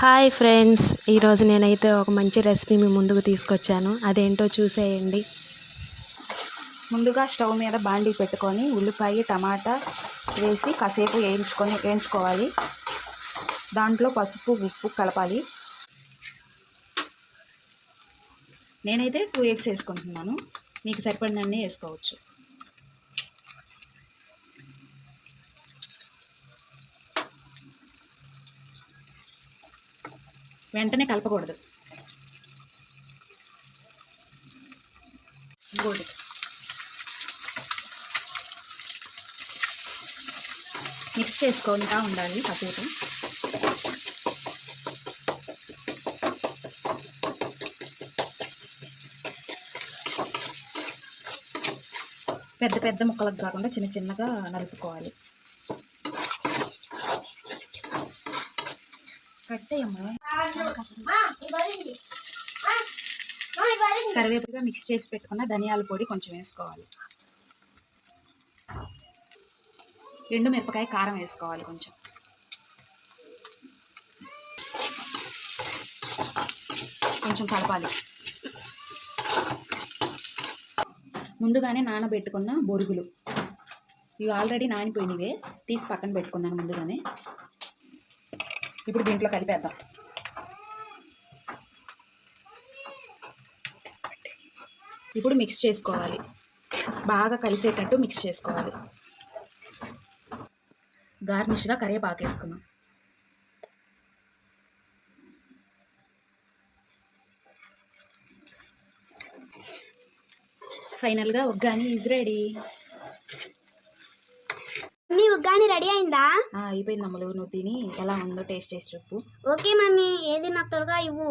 Hi friends ఈరోజు నేనైతే ఒక మంచి రెసిపీ మీ ముందుకు తీసుకొచ్చాను. అదేంటో చూసేయండి. ముందుగా స్టవ్ మీద బాండీ పెట్టుకొని ఉల్లిపాయ టమాటా వేసి కాసేపు వేయించుకొని వేయించుకోవాలి. దాంట్లో పసుపు ఉప్పు కలపాలి. నేనైతే టూ ఎగ్స్ వేసుకుంటున్నాను. మీకు సరిపడినన్నీ వేసుకోవచ్చు. వెంటనే కలపకూడదు. ఇంకోటి. మిక్స్ చేసుకుంటా ఉండాలి కాసేపు. పెద్ద పెద్ద ముక్కలకు కాకుండా చిన్న చిన్నగా నలుపుకోవాలి. కట్టేయమ్మా కరివేపుగా మిక్స్ చేసి పెట్టుకున్న ధనియాల పొడి కొంచెం వేసుకోవాలి. ఎండు మిరపకాయ కారం వేసుకోవాలి కొంచెం. కొంచెం కలపాలి. ముందుగానే నానబెట్టుకున్న బొరుగులు. ఇవి ఆల్రెడీ నానిపోయినవే. తీసి పక్కన పెట్టుకున్నాను ముందుగానే. ఇప్పుడు దీంట్లో కలిపేద్దాం. ఇప్పుడు మిక్స్ చేసుకోవాలి. బాగా కలిసేటట్టు మిక్స్ చేసుకోవాలి. గార్నిష్గా కరివేపాకు వేసుకున్నాం ఫైనల్గా uggani is ready mummy uggani ready అయిందా? అయిపోయింది అమ్మలు నువ్వు తిని ఎలా ఉందో టేస్ట్ చేసి చెప్పు. ఓకే మమ్మీ ఏది నాకు త్వరగా ఇవ్వు.